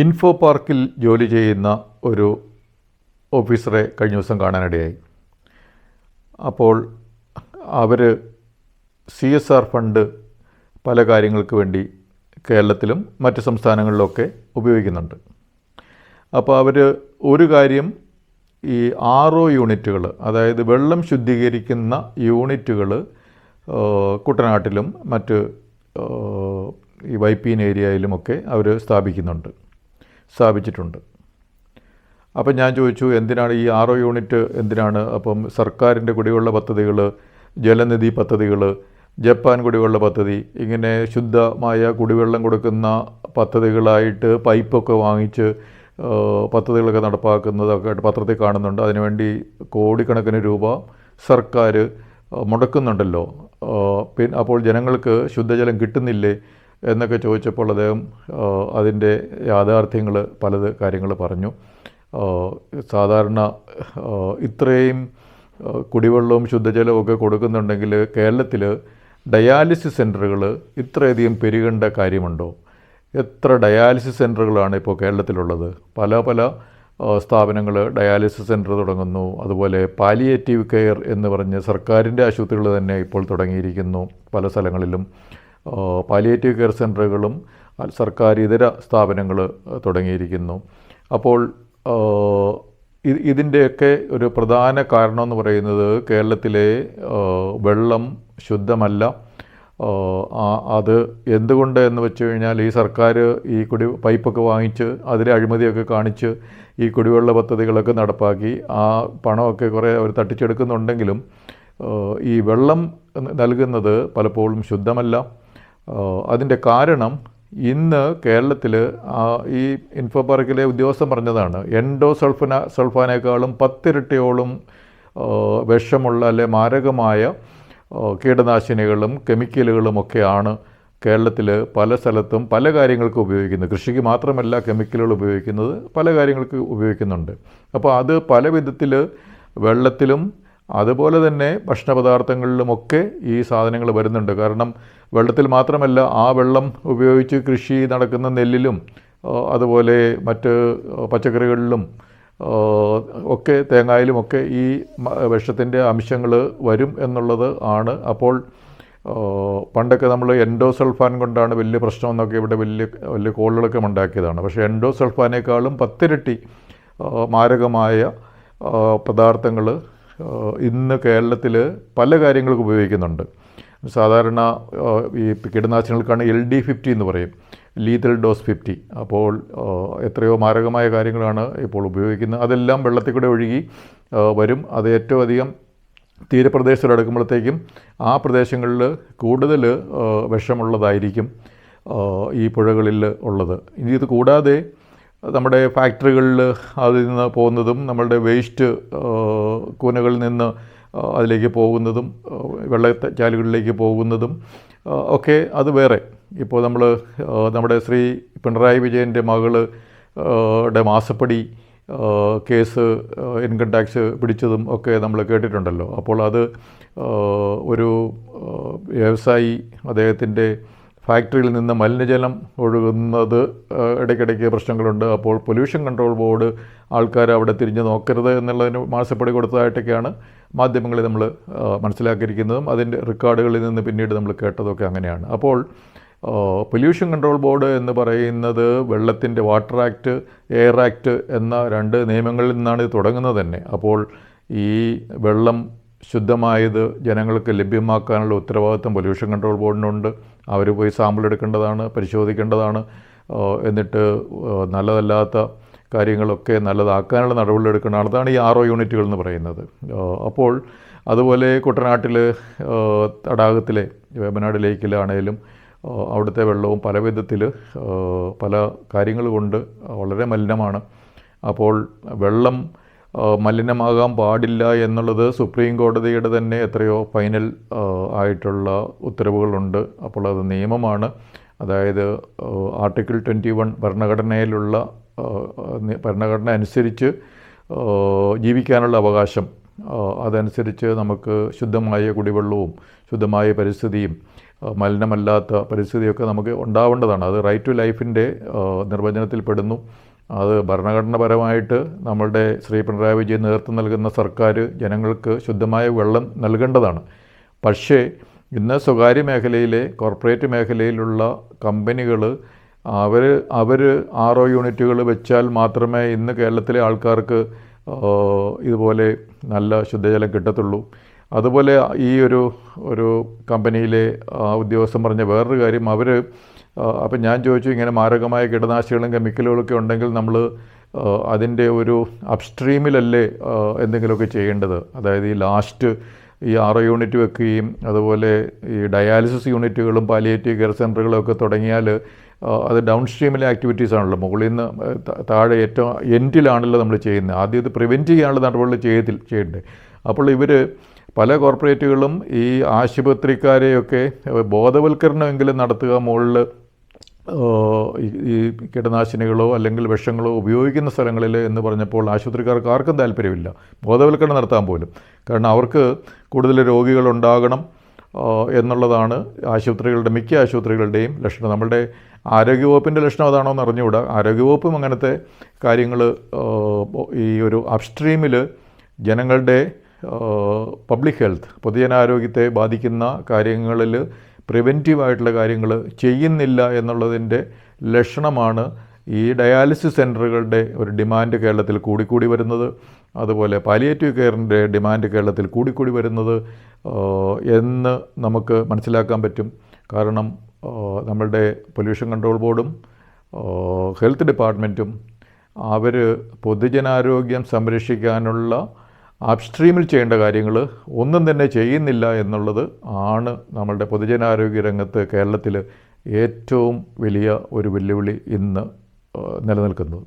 Info പാർക്കിൽ ജോലി ചെയ്യുന്ന ഒരു ഓഫീസറെ കഴിഞ്ഞ ദിവസം കാണാനിടയായി. അപ്പോൾ അവർ സി എസ് ആർ ഫണ്ട് പല കാര്യങ്ങൾക്ക് വേണ്ടി കേരളത്തിലും മറ്റ് സംസ്ഥാനങ്ങളിലൊക്കെ ഉപയോഗിക്കുന്നുണ്ട്. അപ്പോൾ അവർ ഒരു കാര്യം ഈ ആറോ യൂണിറ്റുകൾ അതായത് വെള്ളം ശുദ്ധീകരിക്കുന്ന യൂണിറ്റുകൾ കുട്ടനാട്ടിലും മറ്റ് ഈ വൈപ്പീൻ ഏരിയയിലുമൊക്കെ അവർ സ്ഥാപിക്കുന്നുണ്ട്. സ്ഥാപിച്ചിട്ടുണ്ട്. അപ്പം ഞാൻ ചോദിച്ചു എന്തിനാണ് ഈ ഒ യൂണിറ്റ് എന്തിനാണ്? അപ്പം സർക്കാരിന്റെ കുടിവെള്ള പദ്ധതികൾ ജലനിധി പദ്ധതികൾ ജപ്പാൻ കുടിവെള്ള പദ്ധതി ഇങ്ങനെ ശുദ്ധമായ കുടിവെള്ളം കൊടുക്കുന്ന പദ്ധതികളായിട്ട് പൈപ്പൊക്കെ വാങ്ങിച്ച് പദ്ധതികളൊക്കെ നടപ്പാക്കുന്നതൊക്കെ പത്രത്തിൽ കാണുന്നുണ്ട്. അതിനുവേണ്ടി കോടിക്കണക്കിന് രൂപ സർക്കാർ മുടക്കുന്നുണ്ടല്ലോ. പിന്നെ അപ്പോൾ ജനങ്ങൾക്ക് ശുദ്ധജലം കിട്ടുന്നില്ലേ? എന്നൊക്കെ ചോദിച്ചപ്പോൾ അദ്ദേഹം അതിന്റെ യാഥാർത്ഥ്യങ്ങൾ പലത് കാര്യങ്ങൾ പറഞ്ഞു. സാധാരണ ഇത്രയും കുടിവെള്ളവും ശുദ്ധജലവും ഒക്കെ കൊടുക്കുന്നുണ്ടെങ്കിൽ കേരളത്തിൽ ഡയാലിസിസ് സെന്ററുകൾ ഇത്രയധികം പെരുകേണ്ട കാര്യമുണ്ടോ? എത്ര ഡയാലിസിസ് സെന്ററുകളാണ് ഇപ്പോൾ കേരളത്തിലുള്ളത്? പല പല സ്ഥാപനങ്ങൾ ഡയാലിസിസ് സെന്റർ തുടങ്ങുന്നു. അതുപോലെ പാലിയേറ്റീവ് കെയർ എന്ന് പറഞ്ഞ് സർക്കാരിന്റെ ആശുപത്രികൾ തന്നെ ഇപ്പോൾ തുടങ്ങിയിരിക്കുന്നു പല സ്ഥലങ്ങളിലും. പാലിയേറ്റീവ് കെയർ സെന്ററുകളും അ- സർക്കാർ ഇതര സ്ഥാപനങ്ങൾ തുടങ്ങിയിരിക്കുന്നു. അപ്പോൾ ഇതിന്റെയൊക്കെ ഒരു പ്രധാന കാരണം എന്ന് പറയുന്നത് കേരളത്തിലെ വെള്ളം ശുദ്ധമല്ല. അത് എന്തുകൊണ്ട് എന്ന് വെച്ച് കഴിഞ്ഞാൽ ഈ സർക്കാർ ഈ കുടി പൈപ്പൊക്കെ വാങ്ങിച്ച് അതിലെ അഴിമതിയൊക്കെ കാണിച്ച് ഈ കുടിവെള്ള പദ്ധതികളൊക്കെ നടപ്പാക്കി. ആ പണമൊക്കെ കുറേ അവർ തട്ടിച്ചെടുക്കുന്നുണ്ടെങ്കിലും ഈ വെള്ളം നൽകുന്നത് പലപ്പോഴും ശുദ്ധമല്ല. അതിന്റെ കാരണം ഇന്ന് കേരളത്തിൽ ഈ ഇൻഫോ പാർക്കിലെ ഉദ്യോഗസ്ഥൻ പറഞ്ഞതാണ് എൻഡോ സൾഫന സൾഫാനേക്കാളും പത്തിരട്ടിയോളം വിഷമുള്ള അല്ലെ മാരകമായ കീടനാശിനികളും കെമിക്കലുകളും ഒക്കെയാണ് കേരളത്തിൽ പല സ്ഥലത്തും പല കാര്യങ്ങൾക്ക് ഉപയോഗിക്കുന്നത്. കൃഷിക്ക് മാത്രമല്ല കെമിക്കലുകൾ ഉപയോഗിക്കുന്നത് പല കാര്യങ്ങൾക്ക് ഉപയോഗിക്കുന്നുണ്ട്. അപ്പോൾ അത് പല വിധത്തിൽ വെള്ളത്തിലും അതുപോലെ തന്നെ ഭക്ഷണപദാർത്ഥങ്ങളിലുമൊക്കെ ഈ സാധനങ്ങൾ വരുന്നുണ്ട്. കാരണം വെള്ളത്തിൽ മാത്രമല്ല ആ വെള്ളം ഉപയോഗിച്ച് കൃഷി നടക്കുന്ന നെല്ലിലും അതുപോലെ മറ്റ് പച്ചക്കറികളിലും ഒക്കെ തേങ്ങായിലും ഒക്കെ ഈ വിഷത്തിന്റെ അംശങ്ങൾ വരും എന്നുള്ളത് ആണ്. അപ്പോൾ പണ്ടൊക്കെ നമ്മൾ എൻഡോസൾഫാൻ കൊണ്ടാണ് വലിയ പ്രശ്നം എന്നൊക്കെ ഇവിടെ വലിയ വലിയ കോളുകളൊക്കെ ഉണ്ടാക്കിയതാണ്. പക്ഷേ എൻഡോസൾഫാനേക്കാളും പത്തിരട്ടി മാരകമായ പദാർത്ഥങ്ങൾ ഇന്ന് കേരളത്തിൽ പല കാര്യങ്ങൾക്ക് ഉപയോഗിക്കുന്നുണ്ട്. സാധാരണ ഈ കീടനാശിനികൾക്കാണ് എൽ ഡി ഫിഫ്റ്റി എന്ന് പറയും. ലീതൽ ഡോസ് ഫിഫ്റ്റി അപ്പോൾ എത്രയോ മാരകമായ കാര്യങ്ങളാണ് ഇപ്പോൾ ഉപയോഗിക്കുന്നത്. അതെല്ലാം വെള്ളത്തിൽ കൂടെ ഒഴുകി വരും. അത് ഏറ്റവും അധികം തീരപ്രദേശത്തിലടക്കുമ്പോഴത്തേക്കും ആ പ്രദേശങ്ങളിൽ കൂടുതൽ വിഷമുള്ളതായിരിക്കും ഈ പുഴകളിൽ ഉള്ളത്. ഇനി ഇത് കൂടാതെ നമ്മുടെ ഫാക്ടറികളിൽ അതിൽ നിന്ന് പോകുന്നതും നമ്മളുടെ വേസ്റ്റ് കൂനകളിൽ നിന്ന് അതിലേക്ക് പോകുന്നതും വെള്ള ചാലുകളിലേക്ക് പോകുന്നതും ഒക്കെ അത് വേറെ. ഇപ്പോൾ നമ്മൾ നമ്മുടെ ശ്രീ പിണറായി വിജയന്റെ മകൾ മാസപ്പടി കേസ് ഇൻകം ടാക്സ് പിടിച്ചതും ഒക്കെ നമ്മൾ കേട്ടിട്ടുണ്ടല്ലോ. അപ്പോൾ അത് ഒരു വ്യവസായി അദ്ദേഹത്തിന്റെ ഫാക്ടറിയിൽ നിന്ന് മലിനജലം ഒഴുകുന്നത് ഇടയ്ക്കിടയ്ക്ക് പ്രശ്നങ്ങളുണ്ട്. അപ്പോൾ പൊല്യൂഷൻ കൺട്രോൾ ബോർഡ് ആൾക്കാർ അവിടെ തിരിഞ്ഞ് നോക്കരുത് എന്നുള്ളതിന് മാസപ്പടി കൊടുത്തതായിട്ടൊക്കെയാണ് മാധ്യമങ്ങളിൽ നമ്മൾ മനസ്സിലാക്കിയിരിക്കുന്നതും. അതിന്റെ റെക്കോർഡുകളിൽ നിന്ന് പിന്നീട് നമ്മൾ കേട്ടതൊക്കെ അങ്ങനെയാണ്. അപ്പോൾ പൊല്യൂഷൻ കൺട്രോൾ ബോർഡ് എന്ന് പറയുന്നത് വെള്ളത്തിന്റെ വാട്ടർ ആക്ട് എയർ ആക്ട് എന്ന രണ്ട് നിയമങ്ങളിൽ നിന്നാണ് ഇത് തുടങ്ങുന്നത് തന്നെ. അപ്പോൾ ഈ വെള്ളം ശുദ്ധമായത് ജനങ്ങൾക്ക് ലഭ്യമാക്കാനുള്ള ഉത്തരവാദിത്തം പൊല്യൂഷൻ കൺട്രോൾ ബോർഡിനുണ്ട്. അവർ പോയി സാമ്പിൾ എടുക്കേണ്ടതാണ് പരിശോധിക്കേണ്ടതാണ് എന്നിട്ട് നല്ലതല്ലാത്ത കാര്യങ്ങളൊക്കെ നല്ലതാക്കാനുള്ള നടപടികൾ എടുക്കണം. അതാണ് ഈ ആറോ യൂണിറ്റുകൾ എന്ന് പറയുന്നത്. അപ്പോൾ അതുപോലെ കുട്ടനാട്ടിൽ തടാകത്തിലെ വേമ്പനാട് ലേക്കിലാണേലും അവിടുത്തെ വെള്ളവും പല വിധത്തിൽ പല കാര്യങ്ങൾ കൊണ്ട് വളരെ മലിനമാണ്. അപ്പോൾ വെള്ളം മലിനമാകാൻ പാടില്ല എന്നുള്ളത് സുപ്രീം കോടതിയുടെ തന്നെ എത്രയോ ഫൈനൽ ആയിട്ടുള്ള ഉത്തരവുകളുണ്ട്. അപ്പോൾ അത് നിയമമാണ്. അതായത് ആർട്ടിക്കിൾ ട്വന്റി വൺ ഭരണഘടനയിലുള്ള ഭരണഘടന അനുസരിച്ച് ജീവിക്കാനുള്ള അവകാശം അതനുസരിച്ച് നമുക്ക് ശുദ്ധമായ കുടിവെള്ളവും ശുദ്ധമായ പരിസ്ഥിതിയും മലിനമല്ലാത്ത പരിസ്ഥിതിയൊക്കെ നമുക്ക് ഉണ്ടാവേണ്ടതാണ്. അത് റൈറ്റ് ടു ലൈഫിന്റെ നിർവചനത്തിൽ പെടുന്നു. അത് ഭരണഘടനാപരമായിട്ട് നമ്മളുടെ ശ്രീ പിണറായി വിജയൻ നേതൃത്വം നൽകുന്ന സർക്കാർ ജനങ്ങൾക്ക് ശുദ്ധമായ വെള്ളം നൽകേണ്ടതാണ്. പക്ഷേ ഇന്ന് സ്വകാര്യ മേഖലയിലെ കോർപ്പറേറ്റ് മേഖലയിലുള്ള കമ്പനികൾ അവർ അവർ ഒ യൂണിറ്റുകൾ വെച്ചാൽ മാത്രമേ ഇന്ന് കേരളത്തിലെ ആൾക്കാർക്ക് ഇതുപോലെ നല്ല ശുദ്ധജലം കിട്ടത്തുള്ളൂ. അതുപോലെ ഈ ഒരു ഒരു കമ്പനിയിലെ ഉദ്യോഗസ്ഥൻ പറഞ്ഞ വേറൊരു കാര്യം. അവർ അപ്പം ഞാൻ ചോദിച്ചു ഇങ്ങനെ മാരകമായ കീടനാശികളും കെമിക്കലുകളൊക്കെ ഉണ്ടെങ്കിൽ നമ്മൾ അതിന്റെ ഒരു അപ്സ്ട്രീമിലല്ലേ എന്തെങ്കിലുമൊക്കെ ചെയ്യേണ്ടത്? അതായത് ഈ ലാസ്റ്റ് ഈ ആർ യൂണിറ്റ് വെക്കുകയും അതുപോലെ ഈ ഡയാലിസിസ് യൂണിറ്റുകളും പാലിയേറ്റീവ് കെയർ സെന്ററുകളും ഒക്കെ തുടങ്ങിയാൽ അത് ഡൗൺ സ്ട്രീമിലെ ആക്ടിവിറ്റീസ് ആണല്ലോ. മുകളിൽ നിന്ന് താഴെ ഏറ്റവും എൻഡിലാണല്ലോ നമ്മൾ ചെയ്യുന്നത്. ആദ്യം ഇത് പ്രിവെന്റ് ചെയ്യാനുള്ള നടപടികൾ ചെയ്തിൽ ചെയ്യണ്ടേ? അപ്പോൾ ഇവർ പല കോർപ്പറേറ്റുകളും ഈ ആശുപത്രിക്കാരെയൊക്കെ ബോധവൽക്കരണമെങ്കിലും നടത്തുക മുകളിൽ ഈ- കീടനാശിനികളോ അല്ലെങ്കിൽ വിഷങ്ങളോ ഉപയോഗിക്കുന്ന സ്ഥലങ്ങളിൽ എന്ന് പറഞ്ഞപ്പോൾ ആശുപത്രിക്കാർക്ക് ആർക്കും താല്പര്യമില്ല. ബോധവൽക്കരണം നടത്താൻ പോലും. കാരണം അവർക്ക് കൂടുതൽ രോഗികൾ ഉണ്ടാകണം എന്നുള്ളതാണ് ആശുപത്രികളുടെ മിക്ക ആശുപത്രികളുടെയും ലക്ഷണം. നമ്മളുടെ ആരോഗ്യവകുപ്പിന്റെ ലക്ഷണം അതാണോ എന്ന് അറിഞ്ഞുകൂടാ. ആരോഗ്യവകുപ്പും അങ്ങനത്തെ കാര്യങ്ങൾ ഈ ഒരു അപ്സ്ട്രീമിൽ ജനങ്ങളുടെ പബ്ലിക് ഹെൽത്ത് പൊതുജനാരോഗ്യത്തെ ബാധിക്കുന്ന കാര്യങ്ങളിൽ പ്രിവെന്റീവായിട്ടുള്ള കാര്യങ്ങൾ ചെയ്യുന്നില്ല എന്നുള്ളതിന്റെ ലക്ഷണമാണ് ഈ ഡയാലിസിസ് സെന്ററുകളുടെ ഒരു ഡിമാൻഡ് കേരളത്തിൽ കൂടിക്കൂടി വരുന്നത്. അതുപോലെ പാലിയേറ്റീവ് കെയറിന്റെ ഡിമാൻഡ് കേരളത്തിൽ കൂടിക്കൂടി വരുന്നത് എന്ന് നമുക്ക് മനസ്സിലാക്കാൻ പറ്റും. കാരണം നമ്മളുടെ പൊല്യൂഷൻ കൺട്രോൾ ബോർഡും ഹെൽത്ത് ഡിപ്പാർട്ട്മെന്റും അവർ പൊതുജനാരോഗ്യം സംരക്ഷിക്കാനുള്ള അപ്സ്ട്രീമിൽ ചെയ്യേണ്ട കാര്യങ്ങൾ ഒന്നും തന്നെ ചെയ്യുന്നില്ല എന്നുള്ളത് ആണ് നമ്മളുടെ പൊതുജനാരോഗ്യ രംഗത്ത് കേരളത്തിൽ ഏറ്റവും വലിയ ഒരു വെല്ലുവിളി ഇന്ന് നിലനിൽക്കുന്നത്.